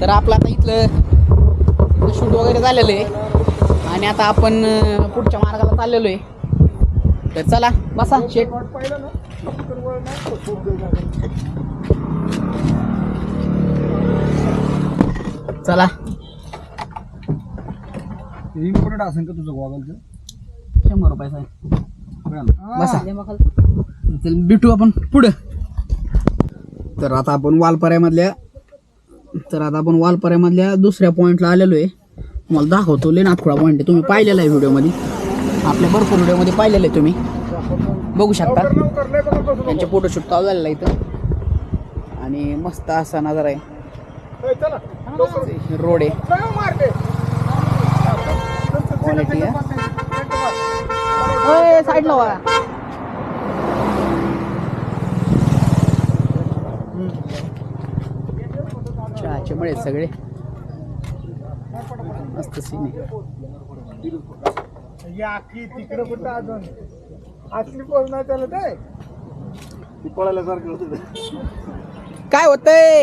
तर आपलं आता इथलं शूट वगैरे झालेलं आहे. आणि आता आपण पुढच्या मार्गाला चाललेलो आहे तर चला बसा शेट चला. इम्पॉर्टंट असेल का तुझं गॉगलचं शंभर रुपयाचा आहे बसा. चल भेटू आपण पुढं. तर आता आपण वालपऱ्यामधल्या तर आता आपण वालपऱ्यामधल्या दुसऱ्या पॉईंटला आलेलो आहे. तुम्हाला दाखवतो ले नाथखुळा पॉईंट आहे. तुम्ही पाहिलेला आहे व्हिडिओमध्ये. आपल्या भरपूर व्हिडिओमध्ये पाहिलेलं आहे तुम्ही. बघू शकता. त्यांचे फोटोशूट चालू झालेलं आहे इथं. आणि मस्त असा नजारा आहे. रोड आहे. क्वालिटी आहे. साईडला वा चहाचे मळे आहेत सगळे मस्त सीन आहे. तिकडे कुठं अजून? असली नाही त्याला होतं काय होतंय?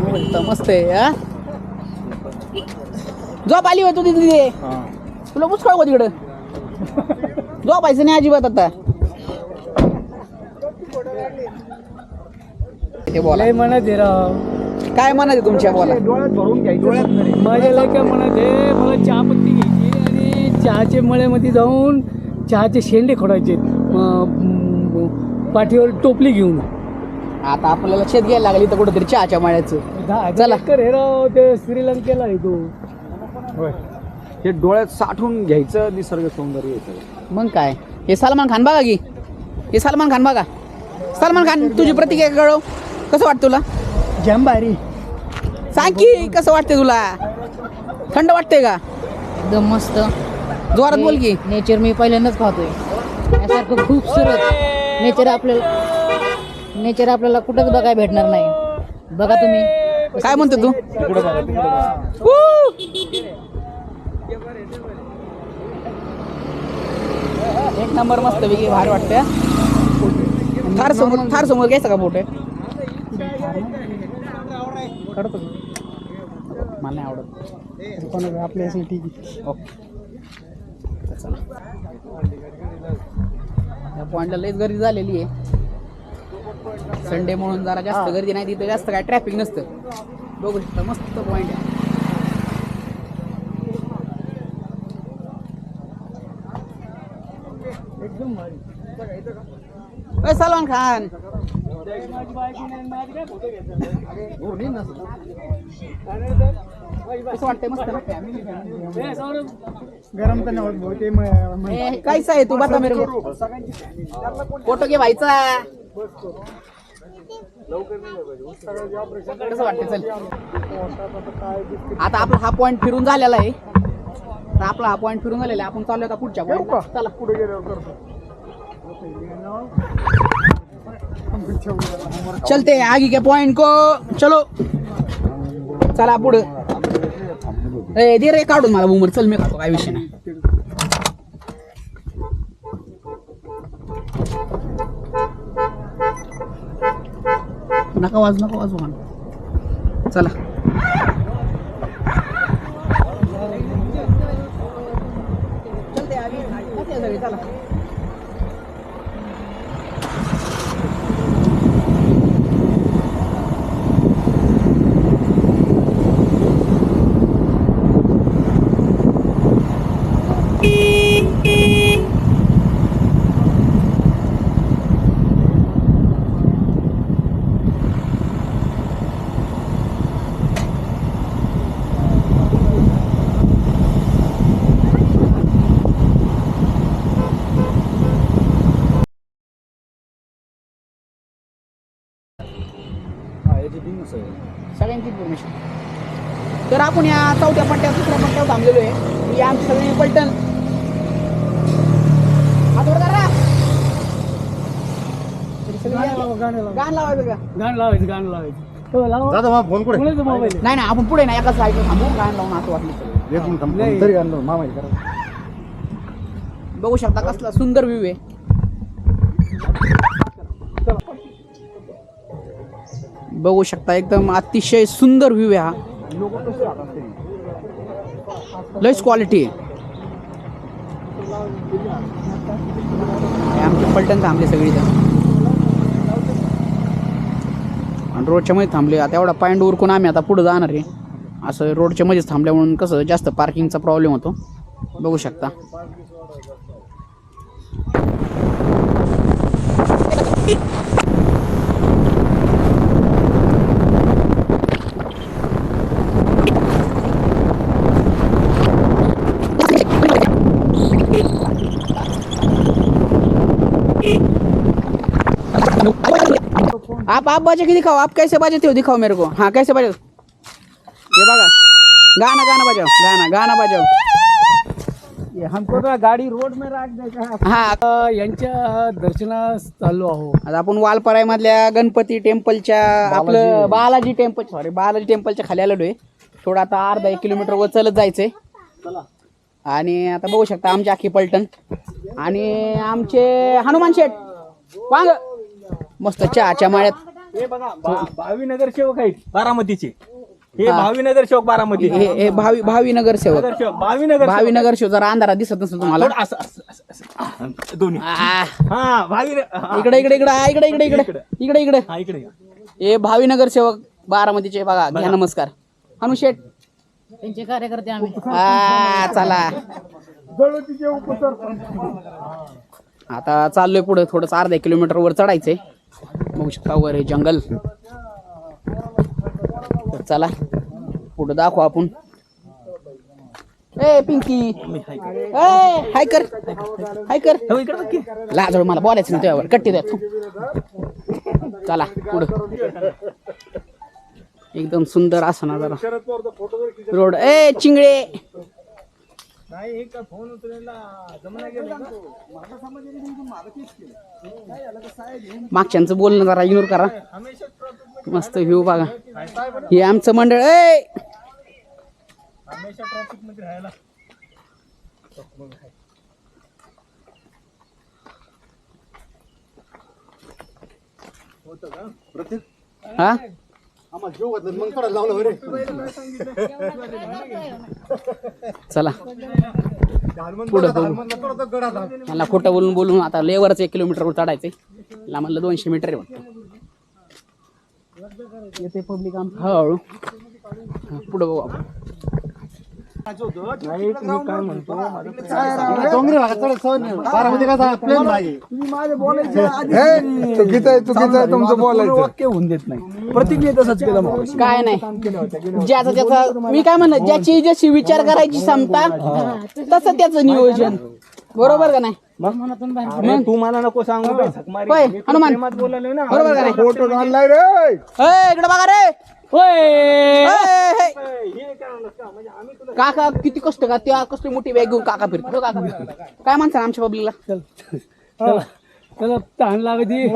बोलतं, मस्त आहे हा? झोप आली होती तिथे तिथे तुला मुसकाळ हो तिकडं? झोपायचं नाही अजिबात आता. ते बोला. म्हणत आहे राव. काय म्हणत आहे तुमच्या बोला? डोळ्यात भरून घ्यायचं डोळ्यात माझ्या लय काय म्हणत आहे मला चहा पत्ती घ्यायची आणि चहाचे मळ्यामध्ये जाऊन चहाचे शेंडे खोडायचे पाठीवर टोपली घेऊन. आता आपल्याला शेत घ्यायला लागली तर कुठेतरी चहाच्या माळ्याचं. चला. हे राव ते श्रीलंकेला आहे तो. होय. हे डोळ्यात साठवून घ्यायचं निसर्ग सौंदर्य मग काय? हे सलमान खान बघा की. हे सलमान खान बघा. सलमान खान तुझी प्रतिक्रिया कळव. कसं वाटतं तुला? जाम भारी सांग की कसं वाटते तुला? थंड वाटते का? एकदम मस्त. जोरात बोल की. नेचर मी पहिल्यांदाच पाहतोय. यासारखं खूपसुरत नेचर आपल्याला नेचर आपल्याला कुठंच बघायला भेटणार नाही. बघा तुम्ही. काय म्हणतो तू? एक नंबर मस्त वेगळी भारी वाटते थार समोर थार समोर घ्यायचा का बोट? काढतो मला नाही आवडत. आपल्यासाठी ठीक ओके. चला. या पॉईंटला लईच गर्दी झालेली आहे. संडे म्हणून जरा जास्त गर्दी नाही तिथं जास्त काय ट्रॅफिक नसतं. बघू शकता मस्त पॉईंट आहे. एकदम सलमान खान. कसं वाटतंय मस्त गरम तर नाही ते आहे तू बता मेरे फोटो घे व्हायचा कसं वाटतं चल आता आपला हा पॉइंट फिरून झालेला आहे. आता आपला हा पॉइंट फिरून झालेला आहे. आपण चालू आता पुढच्या चला पुढे गेल्यावर करतो चलते आगे के पॉइंट को। चलो। चला पुढे। ए दे रे काढून मला बुमर चल मी खातो काय विषय नाही. नका वाजू नका वाजू म्हणा. चला चलते आगे आगे सगळे, चला हा याची बिंग आहे सगळ्यांची इन्फॉर्मेशन तर आपण या चौथ्या पट्ट्यात दुसऱ्या पट्ट्यावर थांबलेलो आहे. ही आमची सगळी पलटण. या- गाणं लाव गाणं लावायचं का गाणं लावायचं गाणं लावायचं. हो लावा. दादा मग फोन कुठे? कोणाचा मोबाईल नाही नाही आपण पुढे नाही एका साईडला थांबू. गाणं लावून असं वाटलं. एक मिनिट. तरी करा. बघू शकता कसला सुंदर व्ह्यू आहे. बघू शकता एकदम अतिशय सुंदर व्ह्यू आहे हा. लयच क्वालिटी आहे. आमचे पलटण थांबले सगळी आणि रोडच्या मध्ये थांबले. आता एवढा पॉईंट उरकून आम्ही आता पुढे जाणार आहे. असं रोडच्या मध्येच थांबल्या म्हणून कसं जास्त पार्किंगचा प्रॉब्लेम होतो. बघू शकता. आप आप बाजे की दिखाओ आप कैसे बाजते हो दिखाओ मेरे को। हाँ कैसे बाजे ये बघा गाना गाना बजाओ गाना गाना बजाओ। ये हमको ना गाड़ी रोड में रख देगा हा। यांच्या दर्शनास चाललो आहो। आता आपण वालपराय मधल्या गणपती टेम्पलच्या आपलं बालाजी टेम्पल सॉरी बालाजी टेम्पलच्या खाली आलेलो आहे. थोडं आता अर्धा एक किलोमीटर वर चलत जायचंय. आणि आता बघू शकता आमची अख्खी पलटण. आणि आमचे हनुमान शेठ. वांग. मस्त चहाच्या माळ्यात. हे बघा भा- भावी नगरसेवक आहेत बारामतीचे. हे हा. भावी नगरसेवक बारामती. हे हे भावी भावी नगरसेवक. नगरसेवक भावी नगर भावी नगरसेवक जरा अंधारात दिसत नसेल तुम्हाला. असं असं असं असं. दोन्ही. आ, हा भावी न- हा. इकडे इकडे इकडे आ, इकडे इकडे इकडे. इकडे. इकडे हा इकडे या. हे भावी नगरसेवक बारामतीचे बघा. घ्या नमस्कार. हनु शेठ. त्यांचे कार्यकर्ते आम्ही. आ, चला. आता चाललोय पुढे. थोडंसं अर्धा किलोमीटर वर चढायचंय. बघू शकता वर हे जंगल. तर चला पुढे दाखवू आपण. ए पिंकी. ए हाय कर. हाय कर. हो. लाजळ मला बोलायचं नाही तुझ्यावर. कट्टी द्या तू चला पुढं. एकदम सुंदर असं ना जरा रोड. ए चिंगळे. नाही हे काय फोन उचलायला जमना गेला का? मागच्यांचं बोलणं जरा इग्नोर करा. हमेशा मस्त व्ह्यू बघा. हे आमचं मंडळ ए हमेशा ट्रॅफिकमध्ये राहायला हा? चला. पुढं मला खोटं बोलून बोलून आता लेवरच एक किलोमीटरवर चढायचंय. मला म्हणलं दोनशे मीटर आहे वाटतं येते पब्लिक आम हळूहळू. हा, पुढं बघू आपण. नाही मी काय म्हणतो? माझं चुकीचं आहे चुकीचं आहे तुमचं बोलायचं. वाक्य होऊन देत नाही. प्रतिज्ञा तसंच केलं मग. काय नाही. ज्याचा त्याचा मी काय म्हणलं ज्याची जशी विचार करायची क्षमता तसं त्याचं नियोजन. बरोबर का नाही? अरे तू मला नको सांगू. होय, हनुमान. प्रेमात बोललोय ना. बरोबर का नाही? फोटो काढलाय रे. ए, इकडे बघा रे. होय. हे. हे म्हणलं? म्हणजे काका किती कष्ट का? त्या कसली मोठी बॅग घेऊन काका फिरतो. काका. काय म्हणतात आमच्या पब्लिकला? चला चला. तहान लागती.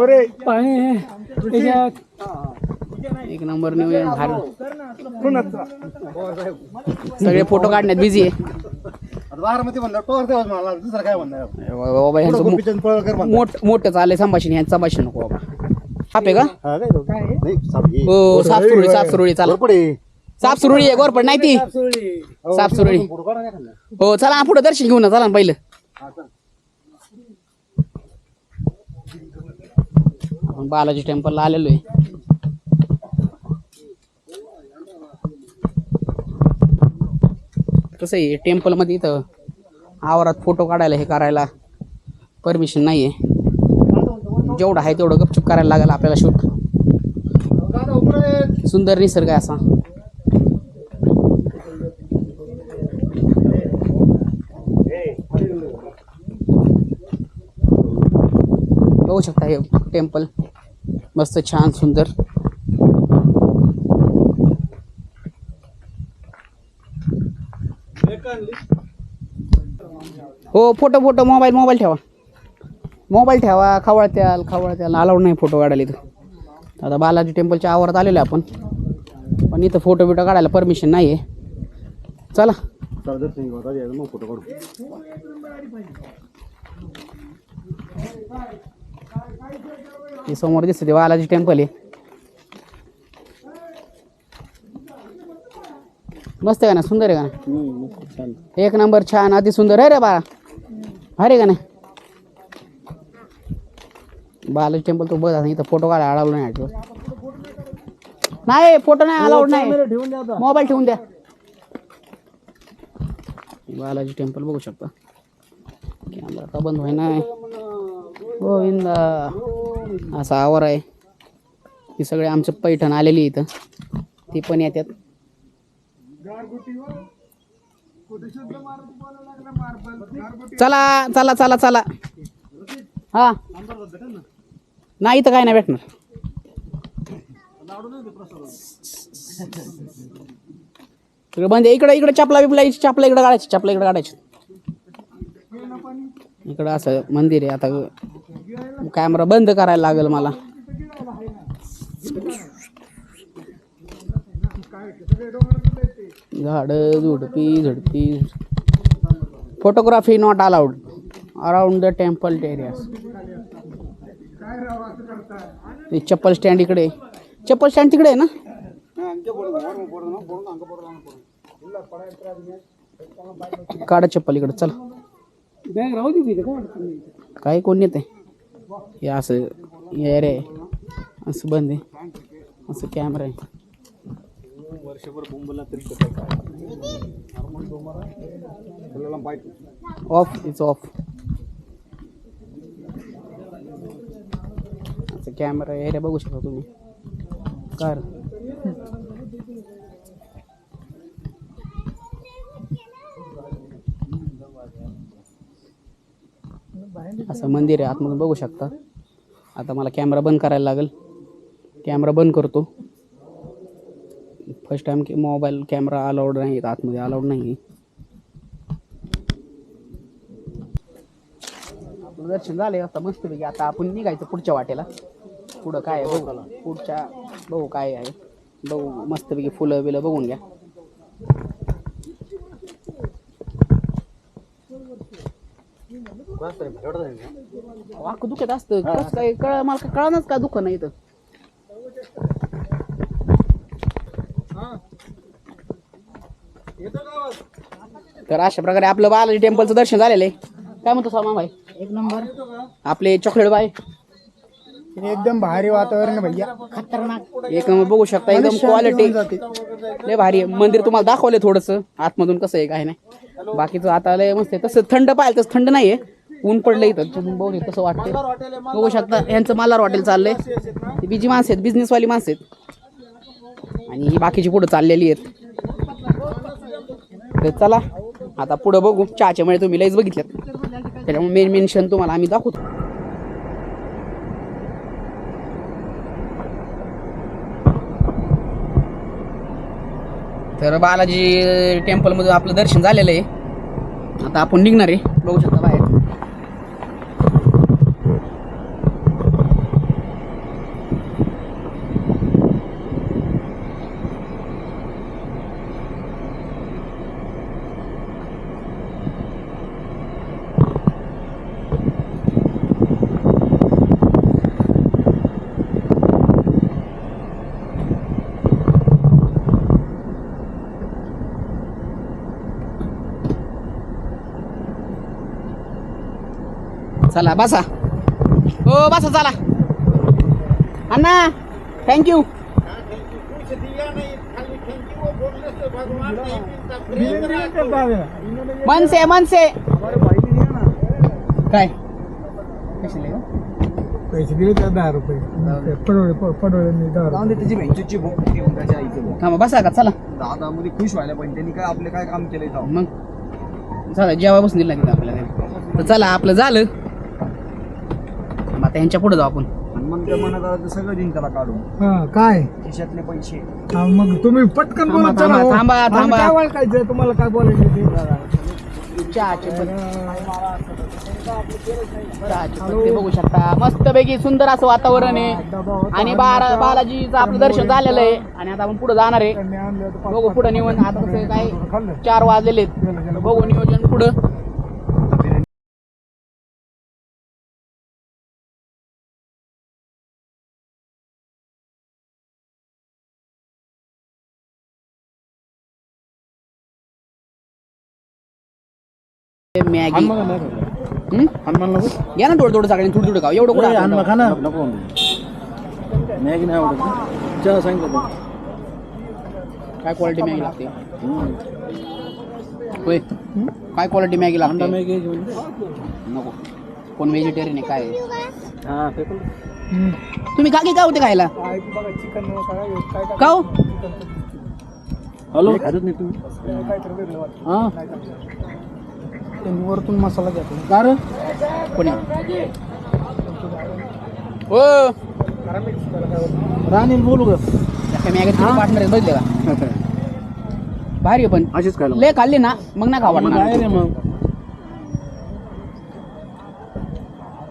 पाणी आहे. त्याच्यात एक नंबर नियोजन भारी. सगळे फोटो काढण्यात बिझी आहे. बारामती म्हणलं टोर देवाच मला दुसरं काय म्हणणार बाबा यांचं मो- पळकर मोठ मोठं चाललंय संभाषण यांचं संभाषण नको बाबा. हाप आहे का? हा, काय तो? नाही, साप. हो साफ सुरळी साफ सुरळी चला. साफ सुरळी आहे गोरपड नाही ती. साफ सुरळी. फोटो काढा नाही खाल्ला. हो चला पुढे दर्शन घेऊन चला ना पहिलं. आपण बालाजी टेम्पलला आलेलो आहे. कसं आहे टेम्पलमध्ये इथं आवारात फोटो काढायला हे करायला परमिशन नाही आहे जेवढं आहे तेवढं गपचूप करायला लागेल आपल्याला शूट सुंदर निसर्ग आहे असा. बघू शकता हे टेम्पल मस्त छान सुंदर. हो फोटो फोटो मोबाईल मोबाईल ठेवा. मोबाईल ठेवा खवळत्याल खवळत्याल अलाउड नाही फोटो काढायला इथं. आता बालाजी टेम्पलच्या आवारात आलेलो आपण. पण इथं फोटो बिटो काढायला परमिशन नाही आहे चला. फोटो काढू हे समोर दिसते ते बालाजी टेम्पल आहे. मस्त आहे का ना सुंदर आहे का ना एक नंबर छान अति सुंदर आहे रे बाळा. भारी का नाही? बालाजी टेम्पल तो बघ आता इथं फोटो काढा अडवलं नाही आठवत नाही फोटो नाही अलाउड नाही. मोबाईल ठेवून द्या बालाजी टेम्पल बघू शकता. कॅमेरा का बंद होय नाही गोविंदा. असा आवर आहे. ही सगळे आमचं पैठण आलेली इथं. ती पण येतात चला चला चला चला. हा. नाही तर काय नाही भेटणार. सगळं बंद इकडे इकडे चपला बिपला चपला इकडे काढायची चपला इकडे काढायची. इकडं असं मंदिर आहे. आता कॅमेरा बंद करायला लागेल मला. झाड झुडपी झुडपी. Photography not allowed around the temple areas ते चप्पल स्टँड इकडे. चप्पल स्टँड तिकडे आहे ना? काढा चप्पल इकडे चल. काय कोण येते हे असं हे रे असं बंद आहे. असं कॅमेरा आहे. Off it's off camera area बघू शकता तुम्ही. कार. असं मंदिर आहे आतमधून बघू शकता. आता मला कॅमेरा बंद करायला लागेल. कॅमेरा बंद करतो. फर्स्ट टाइम की मोबाईल कॅमेरा अलाउड नाही आतमध्ये अलाउड नाही. आपलं दर्शन झालंय आता मस्तपैकी आता आपण निघायचं पुढच्या वाटेला. पुढं काय आहे बघू. पुढच्या बघू काय आहे. बघू मस्तपैकी फुलं बिलं बघून घ्या. वाक दुखत असतं. कसं काय कळ मला कळणारच का दुःख नाही तर तर अशा प्रकारे आपलं बालाजी टेम्पलचं दर्शन झालेलं आहे. काय म्हणतो सलमान भाई? एक नंबर. आपले चॉकलेट बाय. एकदम भारी वातावरण आहे भैया. खतरनाक. एक नंबर बघू शकता एकदम क्वालिटी लय भारी आहे. मंदिर तुम्हाला दाखवले थोडस. आतमधून कसं आहे काय नाही. बाकीचं आता लय मस्त आहे. तसं थंड पाहिलं तसं थंड नाहीये. ऊन पडलं इथं. तुम्ही बघू कसं वाटतंय. बघू शकता यांचं मालार हॉटेल चाललंय. ही बिजी माणसं आहेत बिझनेसवाली माणसं आहेत. आणि ही बाकीची पुढं चाललेली आहेत. तर चला आता पुढं बघू. चहाच्या मुळे तुम्ही लयच बघितल्यात. त्याच्यामुळे मेन मेन्शन तुम्हाला आम्ही दाखवतो. तर बालाजी टेम्पलमधून आपलं दर्शन झालेलं आहे. आता आपण निघणार आहे. बघू शकता बाहेर. चला बसा. हो बसा चला. अण्णा थँक्यू मनसे मनसे. काय? हो? पैसे दिले त्या दहा रुपये. पडवळे पडवळे दहा रुपये. त्याची बँकेची बुक त्याच्या आईचं थांबा बसा का? चला. दादा मध्ये खुश व्हायला पाहिजे. त्यांनी काय आपले काय काम केलंय जाऊ मग? चला जेव्हा बसून दिला आपल्याला. तर चला आपलं झालं. आता ह्यांच्या पुढे जाऊ आपण. आलं तर सगळं त्याला काढून? हा काय? खिशातले पैसे. हा, मग तुम्ही पटकन थांबा, बोला चला थांबा, हो. थांबा, थांबा. काय ओळखायचं? तुम्हाला काय बोलायचं ते? चहाचे पत्ते बघू शकता. मस्तपैकी सुंदर असं वातावरण आहे. आणि बारा बालाजीचं आपलं दर्शन झालेलं आहे. आणि आता आपण पुढे जाणार आहे. बघू पुढे निवण आता कसं काय चार वाजलेले आहेत. बघू नियोजन पुढं. मॅगी. हम्म? हनुमान नको या ना थोडं थोडं सगळ्यांनी थोडं थोडं खाऊ. एवढं कुठं हनुमान खाऊ? खा ना. नको मॅगी नाही आवडत. चहा सांगितलं. काय क्वालिटी मॅगी लागते? होय. काय क्वालिटी मॅगी अंडा लागते मॅगी म्हणजे? नको. कोण व्हेजिटेरियन आहे काय? हा तुम्ही काकी काय होते खायला? काय बघा चिकन काय काय काय का हो? हॅलो? खातच नाही तुम्ही. हा. त्यांनी वरतून मसाला घ्यायचा का रे कोणी? हो. राणी बोलू पार्टनर आहे बघितलं का? भारी आहे पण. अशीच खायला लय खाल्ली ना मग नाही खावा मग आहे रे मग?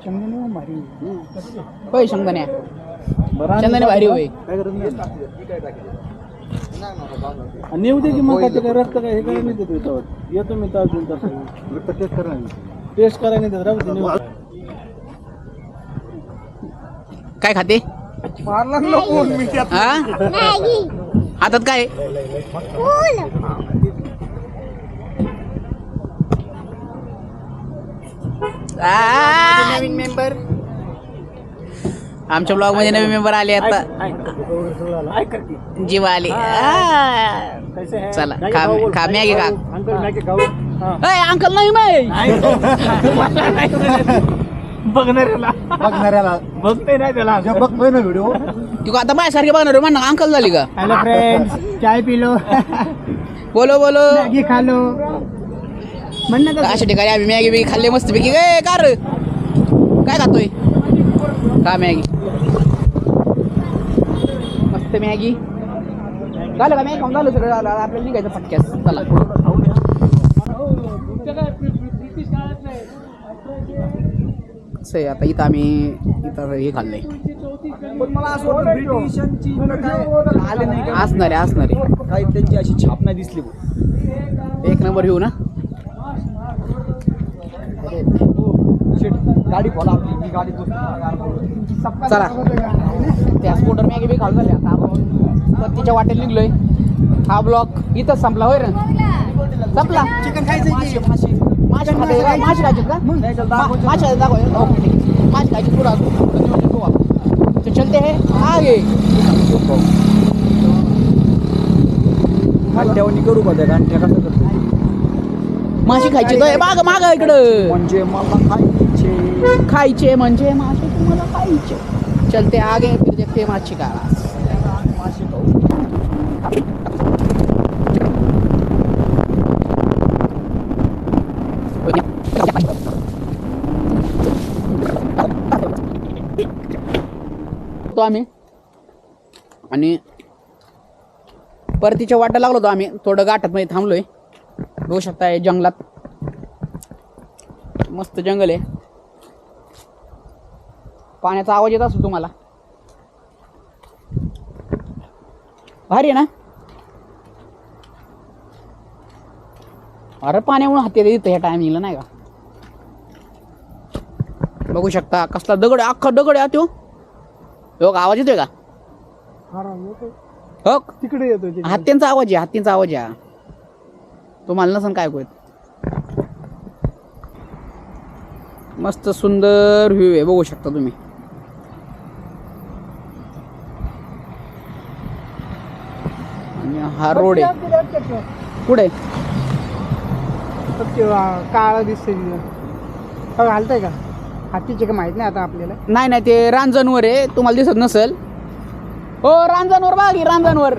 चंदन आहे भारी. होय बरं चंदने भारी होय. काय करत नाही? आणि येऊ दे की मग काय ते काय रक्त काय हे काय नाही देत त्याच्यावर येतो मी तास दोन तास. रक्त टेस्ट करा टेस्ट करा नाही देत. राहू दे. काय खाते? मारला नको मी त्यात. हा हातात काय? आ, नवीन मेंबर आमच्या ब्लॉग मध्ये नवीन मेंबर आले आता. जीवा आले आ. चला खा खा मॅगी खा. अंकल नाही बघणाऱ्याला. बघणाऱ्याला. बघते नाही त्याला. बघतोय ना व्हिडिओ तू आता माझ्यासारखे बघणार म्हणा अंकल झाली का? हॅलो फ्रेंड्स चाय पिलो. बोलो बोलो. मॅगी खालो. म्हणणं अशा ठिकाणी आम्ही मॅगी बिगी खाल्ली मस्त पैकी काय कार. काय खातोय? का मॅगी? मस्त मॅगी. झालं का मॅगी? खाऊन झालं सगळं. झालं आपल्याला निघायचं फटक्यास चला. असं आता इथं आम्ही इथं हे खाल्लंय. पण मला असं वाटतं ब्रिटिशांची इकडं काय आले नाही का? असणार असणार. काही त्यांची अशी छाप नाही दिसली. एक नंबर घेऊ ना? गाडी खोला आपली मी गाडी चला. त्या स्कूटर मॅगी बी खाऊ झाले आता आपण पत्तीच्या वाटेत निघलोय. हा ब्लॉक इथंच संपला होय संपला. चिकन खायचं का? मासे खायचे का? मा- मासे दाखव. ओके ठीक आहे. मासे खायचे पुरा तो चलते है. आगे घंट्यावणी करू का त्या घंट्या कसं करतो? मासे खायचे तर माग माग इकडं. म्हणजे मला खायचे खायचे म्हणजे मासे तुम्हाला खायचे. चलते आगे फिर देखते माछी का मासे तो आम्ही. आणि परतीच्या वाटा लागलो होतो आम्ही. थोडं गाठात मध्ये थांबलोय. बघू शकता जंगलात. मस्त जंगल आहे. पाण्याचा आवाज येत असतो तुम्हाला. भारी आहे ना? अरे पाण्यामुळे हाती येतं ह्या टायमिंगला नाही का? बघू शकता कसला दगड अख्खा दगड आहे तो. हो का आवाज येतोय का? हो. तिकडे येतो. हत्तींचा आवाज आहे हत्तींचा आवाज आहे. तुम्हाला नसन काय ऐकू येत मस्त सुंदर व्ह्यू आहे बघू शकता तुम्ही आणि हा रोड आहे. पुढे काळा दिसते घालतंय का? हातीचे का माहीत नाही आता आपल्याला. नाही नाही ते रांजणवर आहे. तुम्हाला दिसत नसेल. हो रांजणवर बघा रांजणवर.